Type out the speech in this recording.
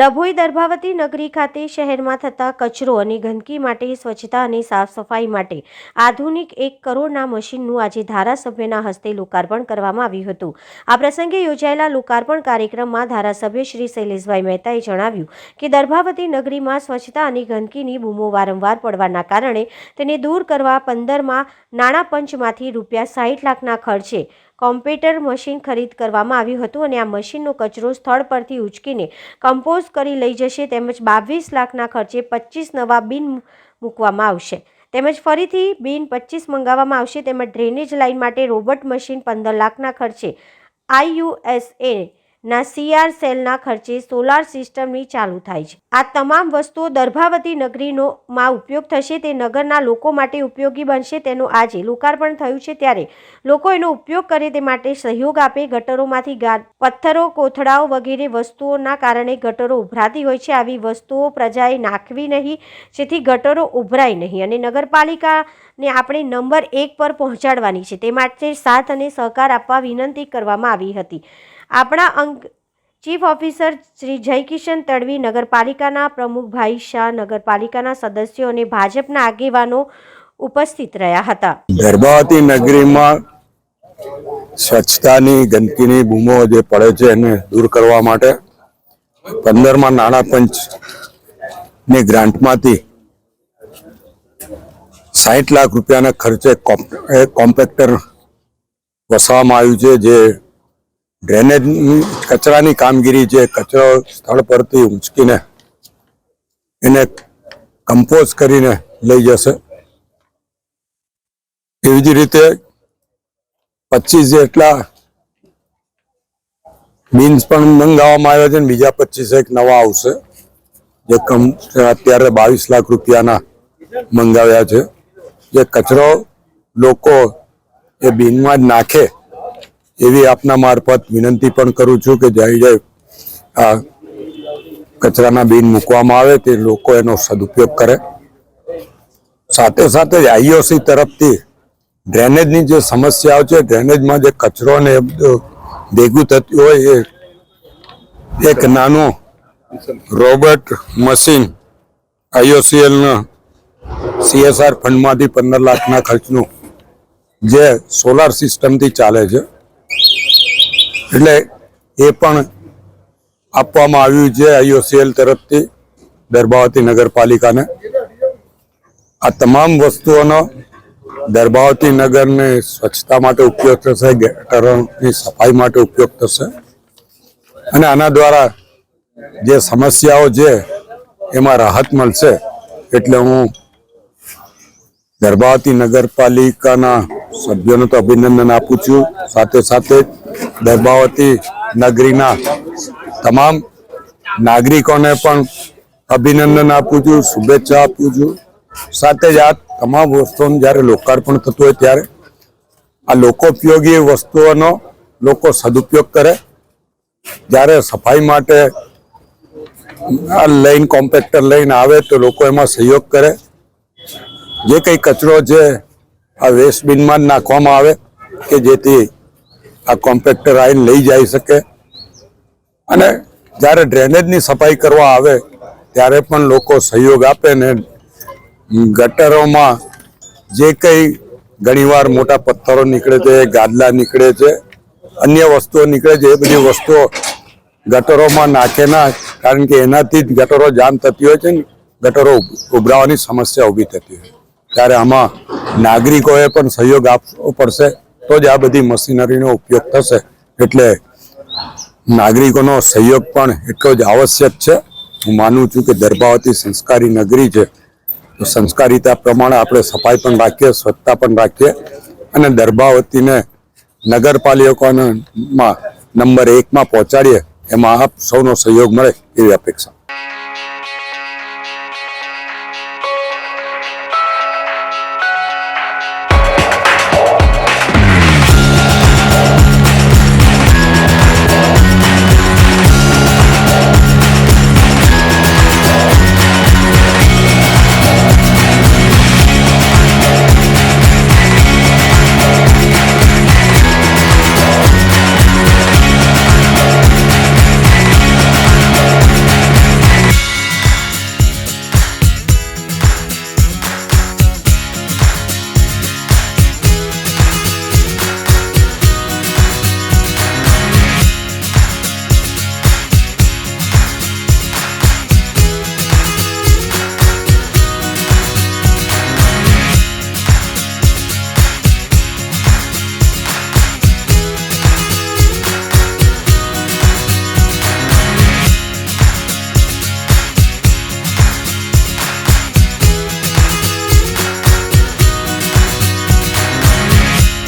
ડભોઈ દર્ભાવતી નગરી ખાતે શહેરમાં થતા કચરો અને ગંદકી માટે સ્વચ્છતા અને સાફ સફાઈ માટે આધુનિક એક કરોડના મશીનનું આજે ધારાસભ્યના હસ્તે લોકાર્પણ કરવામાં આવ્યું હતું. આ પ્રસંગે યોજાયેલા લોકાર્પણ કાર્યક્રમમાં ધારાસભ્ય શ્રી શૈલેષભાઈ મહેતાએ જણાવ્યું કે દર્ભાવતી નગરીમાં સ્વચ્છતા અને ગંદકીની બૂમો વારંવાર પડવાના કારણે તેને દૂર કરવા પંદરમાં નાણાં પંચમાંથી રૂપિયા સાઠ લાખના ખર્ચે કોમ્પ્યુટર મશીન ખરીદ કરવામાં આવ્યું હતું અને આ મશીનનો કચરો સ્થળ પરથી ઉચકીને કમ્પોઝ કરી લઈ જશે. તેમજ બાવીસ લાખના ખર્ચે પચીસ નવા બિન મૂકવામાં આવશે. તેમજ ફરીથી બિન પચીસ મંગાવવામાં આવશે. તેમજ ડ્રેનેજ લાઇન માટે રોબોટ મશીન પંદર લાખના ખર્ચે આઈયુએસએ ના સીઆર સેલના ખર્ચે સોલાર સિસ્ટમની ચાલુ થાય છે. આ તમામ વસ્તુઓ દર્ભાવતી નગરીનો માં ઉપયોગ થશે, તે નગરના લોકો માટે ઉપયોગી બનશે, તેનું આજે લોકાર્પણ થયું છે ત્યારે લોકો એનો ઉપયોગ કરે તે માટે સહયોગ આપે ગટરોમાંથી પથ્થરો, કોથળાઓ વગેરે વસ્તુઓના કારણે ગટરો ઉભરાતી હોય છે. આવી વસ્તુઓ પ્રજાએ નાખવી નહીં, જેથી ગટરો ઉભરાય નહીં. અને નગરપાલિકાને આપણે નંબર એક પર પહોંચાડવાની છે. તે માટે સાથ અને સહકાર આપવા વિનંતી કરવામાં આવી હતી. આપણા અંક ચીફ ઓફિસર શ્રી જયકિશન તડવી નગરપાલિકાના પ્રમુખ ભાઈ શાહ નગરપાલિકાના સદસ્યો અને ભાજપના આગેવાનો ઉપસ્થિત રહ્યા હતા. ગર્ભાવતી નગરીમાં સ્વચ્છતાની ગંદકીની બૂમો જે પડે છે એને દૂર કરવા માટે પંદરમાં નાણાં પંચની ગ્રાન્ટમાંથી સાઠ લાખ રૂપિયાના ખર્ચે કોમ્પેક્ટર વસાવવામાં આવ્યું છે જે ડ્રેનેજની કચરાની કામગીરી છે કચરો સ્થળ પરથી ઉંચકીને એને કમ્પોઝ કરીને લઈ જશે. એવી જ રીતે પચીસ જેટલા બીન્સ પણ મંગાવવામાં આવ્યા છે ને બીજા પચીસ એક નવા આવશે. જે કમ, અત્યારે બાવીસ લાખ રૂપિયાના મંગાવ્યા છે. જે કચરો લોકો એ બીનમાં જ નાખે એવી આપના મારફત વિનંતી પણ કરું છું કે જ્યાં જાય આ કચરાના બિન મૂકવામાં આવે તે લોકો એનો સદુપયોગ કરે. સાથે સાથે આઈઓસી તરફથી ડ્રેનેજની જે સમસ્યાઓ છે, ડ્રેનેજમાં જે કચરો ને ભેગું થતું હોય એ એક નાનું રોબોટ મશીન આઈઓસીએલના સીએસઆર ફંડમાંથી પંદર લાખના ખર્ચનું જે સોલાર સિસ્ટમથી ચાલે છે. એટલે એ પણ આપવામાં આવ્યું છે આઈઓસીએલ તરફથી દર્ભાવતી નગરપાલિકાને. આ તમામ વસ્તુઓનો દર્ભાવતી નગરને સ્વચ્છતા માટે ઉપયોગ થશે, ગટરોની સફાઈ માટે ઉપયોગ થશે. અને આના દ્વારા જે સમસ્યાઓ છે, એમાં રાહત મળશે. એટલે હું દરબાવતી નગરપાલિકાના સભ્યોને તો અભિનંદન આપું છું. સાથે સાથે ગર્ભાવતી નગરીના તમામ નાગરિકોને પણ અભિનંદન આપું છું, શુભેચ્છા આપું છું. સાથે જ આ તમામ વસ્તુઓનું જ્યારે લોકાર્પણ થતું હોય ત્યારે આ લોકોપયોગી વસ્તુઓનો લોકો સદુપયોગ કરે. જ્યારે સફાઈ માટે આ લઈને કોમ્પેક્ટર લઈને આવે તો લોકો એમાં સહયોગ કરે. જે કંઈ કચરો છે, આ વેસ્ટ બિનમાં જ નાખવામાં આવે કે જેથી આ કોમ્પેક્ટર આવીને લઈ જઈ શકે. અને જ્યારે ડ્રેનેજની સફાઈ કરવા આવે, ત્યારે પણ લોકો સહયોગ આપે ને ગટરોમાં જે કંઈ ઘણીવાર મોટા પથ્થરો નીકળે છે, ગાદલા નીકળે છે, અન્ય વસ્તુઓ નીકળે છે, એ બધી વસ્તુઓ ગટરોમાં નાખે ના, કારણ કે એનાથી જ ગટરો જામ થતી હોય છે ને, ગટરો ઉભરાવાની સમસ્યા ઊભી થતી હોય. ત્યારે આમાં નાગરિકોએ પણ સહયોગ આપવો પડશે. તો જ આ બધી મશીનરીનો ઉપયોગ થશે. એટલે નાગરિકોનો સહયોગ પણ એટલો જ આવશ્યક છે. હું માનું છું કે દર્ભાવતી સંસ્કારી નગરી છે. તો સંસ્કારિતા પ્રમાણે આપણે સફાઈ પણ રાખીએ, સ્વચ્છતા પણ રાખીએ અને દર્ભાવતીને નગરપાલિકાના નંબર એકમાં પહોંચાડીએ. એમાં આપ સૌનો સહયોગ મળે એવી અપેક્ષા.